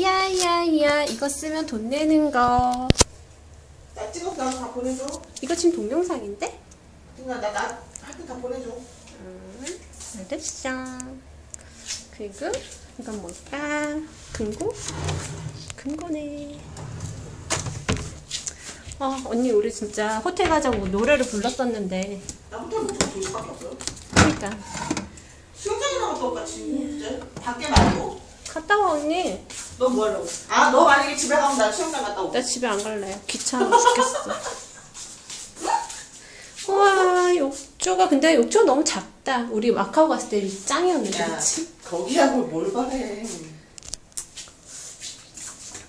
야야야 이거 쓰면 돈 내는 거 나 찍어서 나도 다 보내줘. 이거 지금 동영상인데? 나나 하여튼 다 보내줘. 음, 알겠어 그리고 이건 뭘까? 금고? 금고네 아 언니 우리 진짜 호텔 가자고 노래를 불렀었는데 나 호텔 줄 수밖에 없어요. 그러니까 수영장이랑 똑같이 이제 밖에 말고. 갔다 와 언니 너 뭐 하려고? 아, 너 만약에 집에 가면 나 수영장 갔다 올게. 나 집에 안 갈래. 귀찮아 죽겠어. 우와, 욕조가 근데 욕조 너무 작다. 우리 마카오 갔을 때 짱이었는데, 야, 그치? 거기하고 뭘 바래.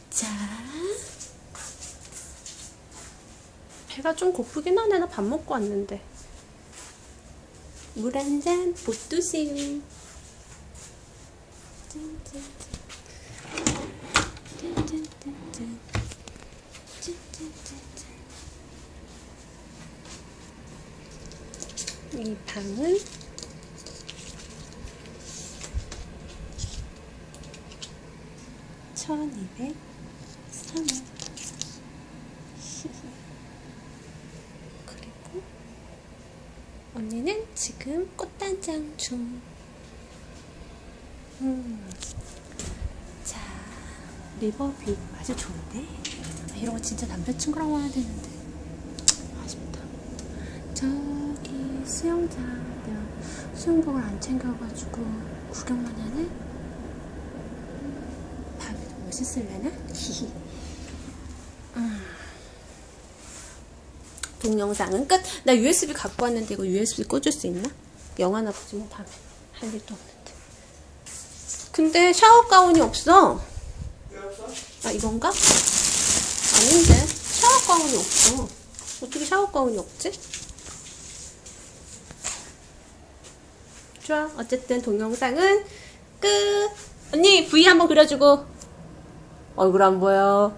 자. 배가 좀 고프긴 하네. 나 밥 먹고 왔는데. 물 한잔못 드세요. 짠짠짠. 짠짠짠짠. 이 방은 천이백 삼원 그리고 언니는 지금 꽃단장 중. 음. 자, 리버뷰 아주 좋은데? 아, 이런 거 진짜 남자친구랑 와야 되는데. 아쉽다. 저기 수영장 내가 수영복을 안 챙겨가지고 구경만 하네? 음, 밤에도 멋있을래나? 히히. 음. 동영상은 끝. 나 USB 갖고 왔는데 이거 USB 꽂을 수 있나? 영화나 보지 뭐 밤에 할 일도 없는데. 근데 샤워 가운이 없어? 아 이건가? 아닌데 샤워 가운이 없어. 어떻게 샤워 가운이 없지? 좋아. 어쨌든 동영상은 끝. 언니 V 한번 그려주고 얼굴 안 보여.